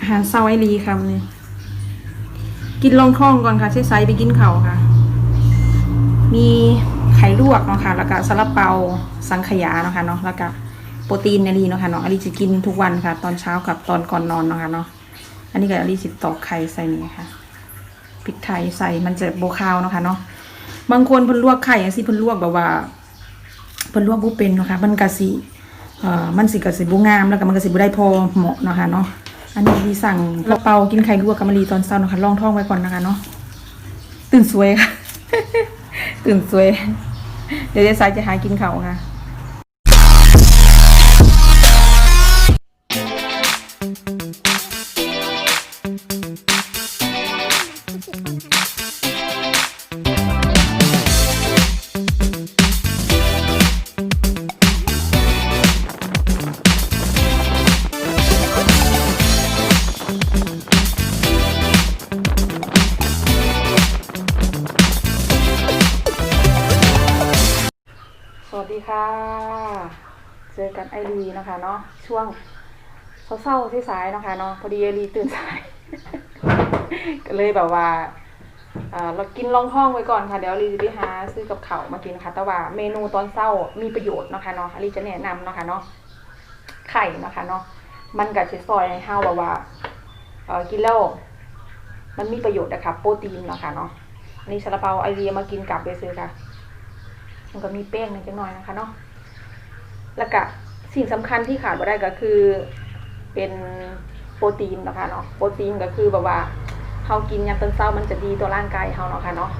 อาหารเช้าไอรีค่ะมื้อนี้กินลงท้องก่อนค่ะใช้ไซไปกินเขาค่ะ มีไข่ลวกเนาะค่ะ แล้วก็ซาลาเปาสังขยาเนาะค่ะเนาะแล้วก็โปรตีนในรีเนาะค่ะเนาะอันนี้จะกินทุกวันค่ะ ตอนเช้ากับตอนก่อนนอนเนาะค่ะเนาะอันนี้ก็อันนี้สิตอกไข่ใส่นี่ค่ะพริกไทยใส่มันจะโบคาวเนาะค่ะเนาะบางคนเพิ่นลวกไข่อันสิเพิ่นลวกแบบว่าเพิ่นลวกบ่เป็นเนาะค่ะมันก็สิเอ่อมันสิก็สิบ่งามแล้วก็มันก็สิบ่ได้พอเหมาะเนาะค่ะเนาะ อันนี้ดีสั่งกระเปากินไข่ลวกกับมะรีตอนเช้านะคะลองท้องไว้ก่อนนะคะเนาะตื่นสวยค่ะ ตื่นสวย เดี๋ยวเจ๊สายจะหากินเขาค่ะ ดีค่ะ เจอกันไอรีนะคะเนาะช่วงเศร้าๆที่สายนะคะเนาะพอดีไอรีตื่นสาย ก็เลยแบบว่าเรากินลองท้องไว้ก่อนค่ะ เดี๋ยวรีจะไปหาซื้อกับเขาวมากินค่ะแต่ว่าเมนูตอนเศร้ามีประโยชน์นะคะเนาะรีจะแนะนำนะคะเนาะไข่นะคะเนาะมันกับเชซอยให้เฮาแบบว่ากินแล้วมันมีประโยชน์นะคะโปรตีนนะคะเนาะอันนี้ซาลาเปาไอรีมากินกลับไปซื้อค่ะ มันก็มีแป้งนิดจังหน่อยนะคะเนาะแล้วก็สิ่งสำคัญที่ขาดไม่ได้ก็คือ เป็นโปรตีนนะคะเนาะโปรตีนก็คือแบบว่าเฮากินยามตอนเช้ามันจะดีต่อร่างกายเฮาเนาะค่ะเนาะ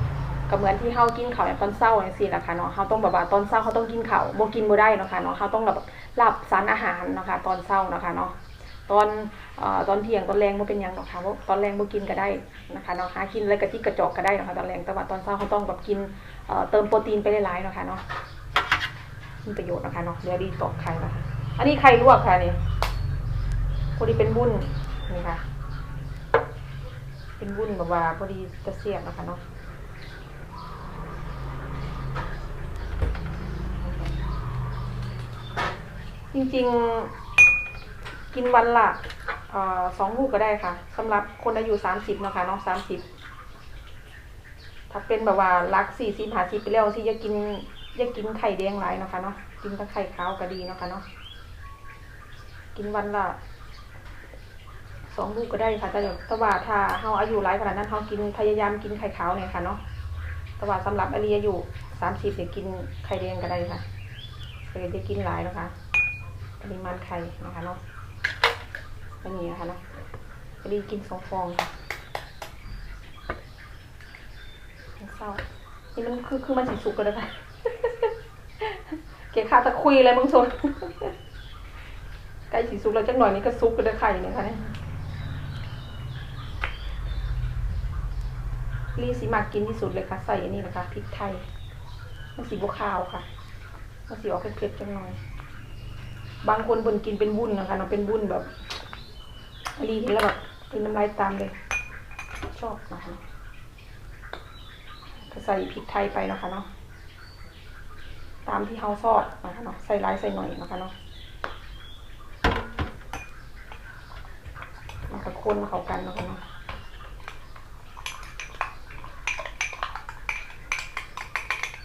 ก็เหมือนที่เฮากินข้าวยามตอนเช้าอย่างซี่แหละค่ะเนาะเฮาต้องแบบว่าตอนเช้าเขาต้องกินข้าวบ่กินบ่ได้เนาะค่ะเนาะเฮาต้องแบบรับสารอาหารเนาะค่ะตอนเช้าเนาะค่ะเนาะ ตอนอตอนเที่ยงตอนแรงบ่เป็นยังหรอกค่ะว่าตอนแรงบ่กินก็ได้นะคะเนาะหากินอะไรกะทิกระจอกก็ได้นะคะตอนแรงแต่ว่าตอนเช้าเขาต้องแบบกินเติมโปรตีนไปหลายๆเนาะคะเนาะมีประโยชน์นะคะเนาะเดี๋ยวดีตอกไข่นะคะอันนี้ไข่ลวกค่ะนี่พอดีเป็นบุ้นนี่ค่ะ เป็นบุ้นแบบว่าพอดีจะเสียบนะคะเนาะจริงๆ กินวันละสองลูกก็ได้ค่ะสำหรับคนอายุสามสิบนะคะเนาะสามสิบถ้าเป็นแบบว่ารักสี่สิบหาสิบไปแล้วที่จะกินจะกินไข่แดงหลายนะคะเนาะกินแต่ไข่ขาวก็ดีนะคะเนาะกินวันละสองลูกก็ได้ค่ะแต่วแต่ว่าถ้าเฮาอายุหลายขนาดนั้นเฮากินพยายามกินไข่ขาวเนี่ยค่ะเนาะแต่ว่าสำหรับอารีอายุสามสิบเนี่ยกินไข่แดงก็ได้ค่ะก็เลยจะกินหลายนะคะปริมาณไข่นะคะเนาะ อันนี้นะคะเนาะพอดีกินสองฟองค่ะเศร้านี่มันคือคือมันสีสุกกันแล้วค่ะเกะขาตะคุยอะไรมึงสนใกล้สีสุกแล้วจังหน่อยนี่ก็ซุกกันได้ไข่เนี่ยค่ะเนี่ยรีสีมากกินที่สุดเลยค่ะ ใส่อันนี้นะคะพริกไทย มันสีบวขาวค่ะ มันสีออกเผ็ดๆจังหน่อย บางคนบนกินเป็นวุ้นนะคะเนาะเป็นวุ้นแบบ รีเห็นแล้วแบบกินน้ำลายตามเลย ชอบนะคะก็ใส่พริกไทยไปนะคะเนาะตามที่เฮาซอดนะคะเนาะใส่ร้ายใส่หน่อยนะคะเนาะมันก็คนเข้ากันนะคะเนาะ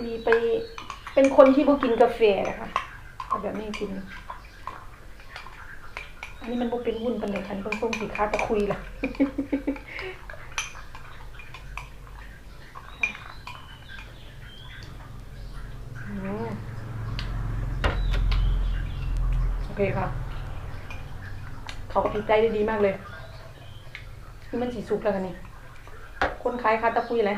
รีไปเป็นคนที่บ่กินกาแฟนะคะเอาแบบนี้กิน อันนี้มันบ่เป็นวุ่นกันเลยค่ะเพิ่งส่งสิค้าจะคุยล่ะโอเคครับเขาก็ติดใจได้ดีมากเลยนี่มันสีสุกแล้วกันนี่คนขายคาตะคุยเลย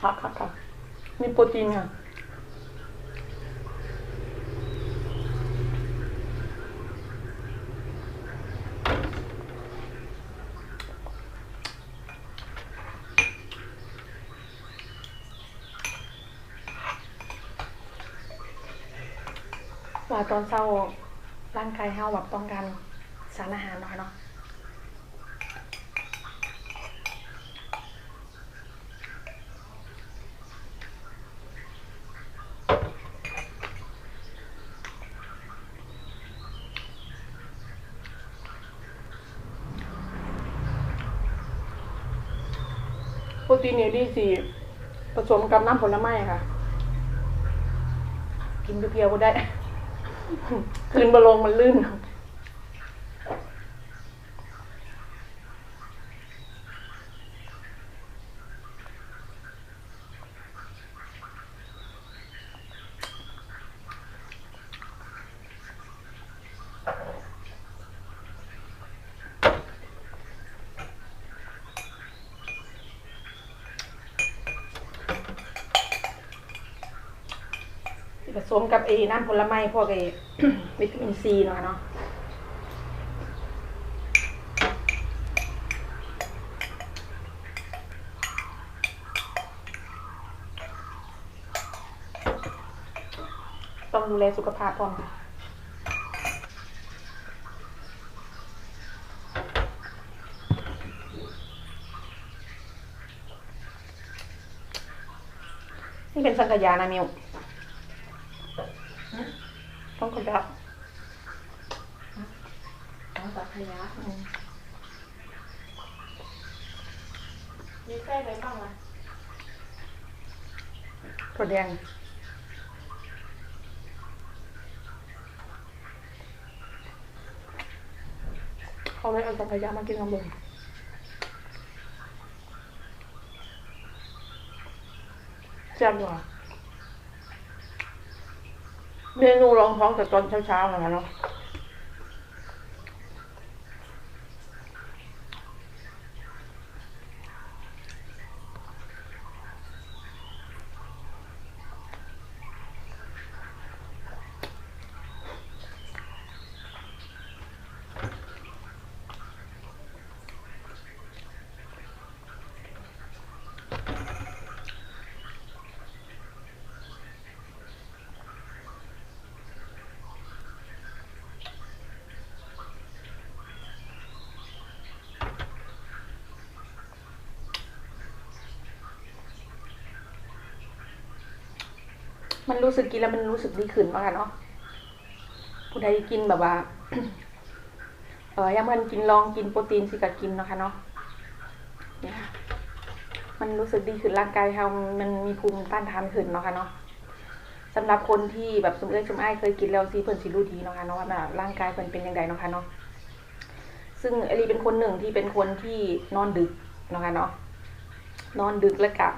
ครับครับครับมีโปรตีนค่ะ่าตอนเศร้าร่างกายเฮาแบบต้องการสารอาหารหน่อยเนาะโปรตีนเนี่ยดีสีผสมกับน้ำผลไม้ค่ะ กินเพียวๆก็ได้ คืนบอลงมันลื่น ผสมกับไอ้น้ำผลไม้พวกไอ้วิตามินซีเนาะเนาะต้องดูแลสุขภาพพร้อมนี่เป็นสังขยานะมิว ต้องกระดับของสัพพยะอืมมีไส้อะไรบ้างล่ะถั่วแดงเขาเลยเอาสังขยามากินลำบงแซ่บดีว่ะ เมนูรองท้องแต่ตอนเช้าๆเหมือนกันเนาะ มันรู้สึกกินแล้วมันรู้สึกดีขึ้นมากอะเนาะผู้ใดกินแบบว่า เออยังมันกินลองกินโปรตีนสิกะกินเนาะคะเนาะเนี่ยค่ะมันรู้สึกดีขึ้นร่างกายเรามันมีภูมิต้านทานขึ้นเนาะค่ะเนาะสำหรับคนที่แบบสมเอ้ยสมอ้ายเคยกินแล้วสิเพิ่นสิรู้ดีเนาะค่ะเนาะว่าแบบร่างกายเพิ่นเป็นยังไงเนาะค่ะเนาะซึ่งอลีเป็นคนหนึ่งที่เป็นคนที่นอนดึกเนาะค่ะเนาะนอนดึกแล้วกับ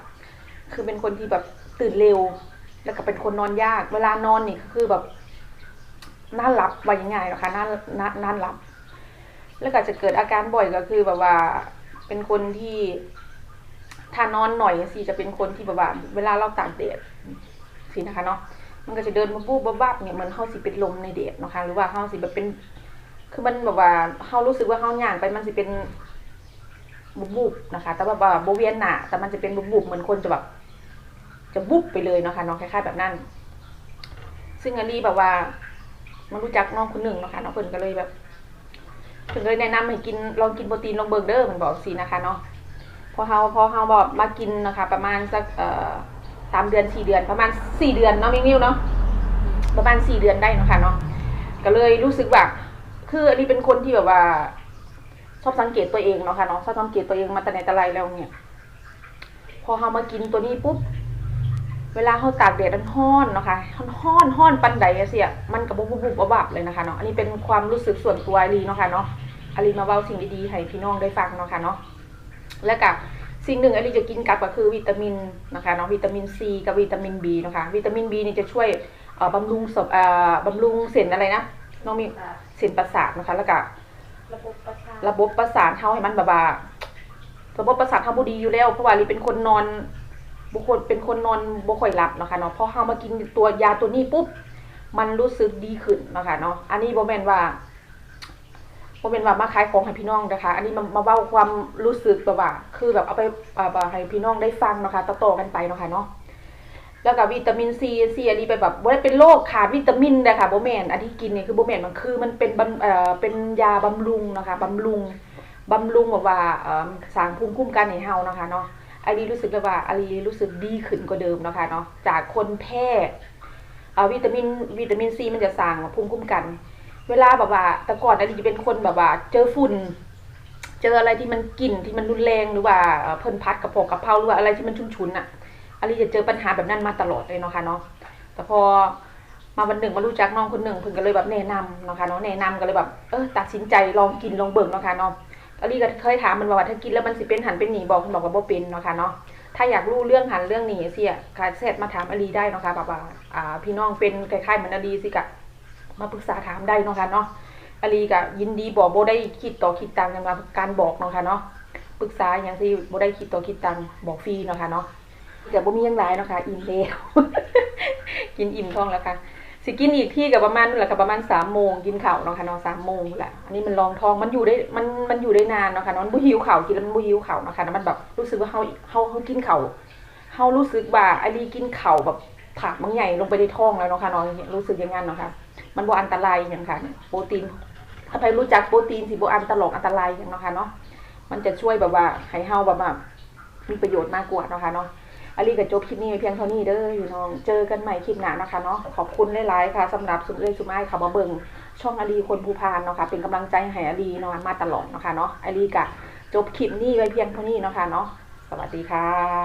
คือเป็นคนที่แบบตื่นเร็ว แล้วก็เป็นคนนอนยาก เวลานอนนี่ก็คือแบบน่าหลับว่ายังไงหรอคะน่าน่าน่าหลับ แล้วก็จะเกิดอาการบ่อยก็คือแบบว่า เป็นคนที่ถ้านอนหน่อยสิจะเป็นคนที่แบบว่าเวลาเราตากแดดสินะคะเนาะมันก็จะเดินมาบูบบ้าบเนี่ยเหมือนเฮาสิเป็นลมในแดดนะคะหรือว่าเฮาสิแบบเป็น คือมันแบบว่าเฮารู้สึกว่าเฮาย่างไปมันสิเป็นบุบๆนะคะ แต่ว่าบบโบเวียนหนาแต่มันจะเป็นบุบๆเหมือนคนจะแบบ จะบุบไปเลยเนาะค่ะน้องคล้ายๆแบบนั้น ซึ่งอันนี้แบบว่า มันรู้จักน้องคนหนึ่งเนาะค่ะน้องเพิ่นก็เลยแบบเพิ่นก็เลยแนะนำให้กินลองกินโปรตีนลองเบิร์เดอร์มันบอกสินะคะเนาะพอเฮาพอเฮาบอกมากินนะคะ ประมาณสักเอ่อสามเดือนสี่เดือนประมาณสี่เดือนเนาะมิวๆเนาะประมาณสี่เดือนได้เนาะค่ะเนาะก็เลยรู้สึกว่าคืออันนี้เป็นคนที่แบบว่า ชอบสังเกตตัวเองเนาะค่ะเนาะชอบสังเกตตัวเองมาแต่ไหนแต่ไรแล้วเนี่ย พอเฮามากินตัวนี้ปุ๊บ เวลาเขาตากแดดร้อนๆเนาะค่ะร้อนๆร้อนปันใดอะเสียมันกับบุบบุบบับๆเลยนะคะเนาะอันนี้เป็นความรู้สึกส่วนตัวอาลีเนาะค่ะเนาะอาลีมาเว้าสิ่งดีๆให้พี่น้องได้ฟังเนาะค่ะเนาะแล้วก็สิ่งหนึ่งอาลีจะกินกับก็คือวิตามินนะคะเนาะวิตามินซีกับวิตามินบีเนาะค่ะวิตามินบีนี่จะช่วยเอ่อบำรุงศพเอ่อบำรุงเส้นอะไรนะน้องมีเส้นประสาทนะคะ แล้วก็ระบบประสาทระบบประสาทเฮาให้มันแบบว่าระบบประสาทเฮาบ่ดีอยู่แล้วเพราะว่าลีเป็นคนนอน บุคคลเป็นคนนอนบ่ค่อยหลับเนาะค่ะเนาะพอเฮามากินตัวยาตัวนี้ปุ๊บมันรู้สึกดีขึ้นเนาะค่ะเนาะอันนี้บ่แม่นว่าบ่แม่นว่ามาขายของให้พี่น้องนะคะ อันนี้มามาเว้าความรู้สึกแบบว่า คือแบบเอาไปอ่าให้พี่น้องได้ฟังเนาะค่ะต่อๆกันไปเนาะค่ะเนาะแล้วก็วิตามินซีซีอันนี้ไปแบบบ่ได้เป็นโรคขาดวิตามินเด้อค่ะบ่แมนอันที่กินเนี่ยคือโบ่แมนมันคือมันเป็นบำเอ่อเป็นยาบำรุงนะคะบำรุงบำรุงแบบว่าเอ่อสร้างภูมิคุ้มกันให้เฮานะคะเนาะ อาลีรู้สึกแบบว่าอาลีรู้สึกดีขึ้นกว่าเดิมนะคะเนาะจากคนแพ้วิตามินวิตามินซีมันจะสร้างภูมิคุ้มกัน เวลาแบบว่าแต่ก่อนอาลีจะเป็นคนแบบว่า เจอฝุ่น เจออะไรที่มันกลิ่นที่มันรุนแรงหรือว่าเพิ่นพัดกระเพาะกระเพราหรือว่าอะไรที่มันชุนๆอะอาลีจะเจอปัญหาแบบนั้นมาตลอดเลยเนาะค่ะเนาะแต่พอมาวันหนึ่งมารู้จักน้องคนหนึ่งเพิ่นก็เลยแบบแนะนำเนาะค่ะเนาะแนะนำก็เลยแบบเออตัดสินใจลองกินลองเบิ่งเนาะค่ะเนาะ อาลีก็เคยถามมันว่าถ้ากินแล้วมันสิเป็นหันเป็นหนีบอกเพิ่นบอกว่าบ่เป็นเนาะค่ะเนาะถ้าอยากรู้เรื่องหันเรื่องหนีสิอะค่ะแซดมาถามอลีได้เนาะค่ะแบบว่าพี่น้องเป็นคล้ายๆเหมือนอลีสิกะมาปรึกษาถามได้เนาะค่ะเนาะอลีก็ยินดีบอกโบได้คิดต่อคิดตังกันมาการบอกเนาะค่ะเนาะปรึกษาอย่างที่โบได้คิดต่อคิดตังบอกฟรีเนาะค่ะเนาะแต่โบมียังหลายเนาะค่ะอิ่มแล้วกินอิ่มท้องแล้วค่ะ สิกินอีกที่กับประมาณนั่นแหละค่ะประมาณสามโมงกินข้าวเนาะค่ะนาะสามโมงแหละอันนี้มันรองท้องมันอยู่ได้มันมันอยู่ได้นานเนาะค่ะนาะมันบ่หิวข้าวกินแล้วมันบ่หิวข้าวเนาะค่ะมันแบบรู้สึกว่าเฮาเฮาเฮากินข้าวเฮารู้สึกว่าไอาลีกินข้าวแบบถาดมันใหญ่ลงไปในท้องแล้วเนาะค่ะนาะรู้สึกอย่างนั้นเนาะค่ะมันบ่อันตรายหยังค่ะโปรตีนถ้าใครรู้จักโปรตีนสิบอันตลกอันตรายอย่างเนาะค่ะเนาะมันจะช่วยแบบว่าให้เฮาแบบว่ามีประโยชน์มากกว่าเนาะค่ะเนาะ อลีกับจบคลิปนี้ไว้เพียงเท่านี้เด้อพี่น้อง เจอกันใหม่คลิปหน้านะคะเนาะ ขอบคุณหลายๆค่ะสำหรับสุดเลยสุดไม้ค่ะมาเบิงช่องอลีคนภูพานเนาะค่ะ เป็นกำลังใจให้อลีเนาะมาตลอดเนาะค่ะเนาะอลีกับจบคลิปนี้ไว้เพียงเท่านี้เนาะค่ะเนาะ สวัสดีค่ะ